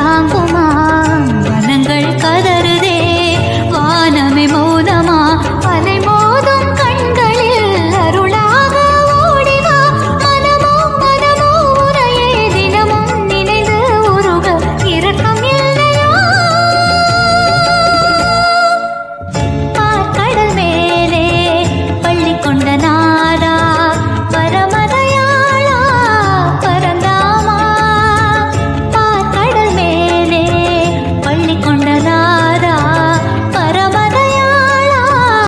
தாங்குமா? வனங்கள்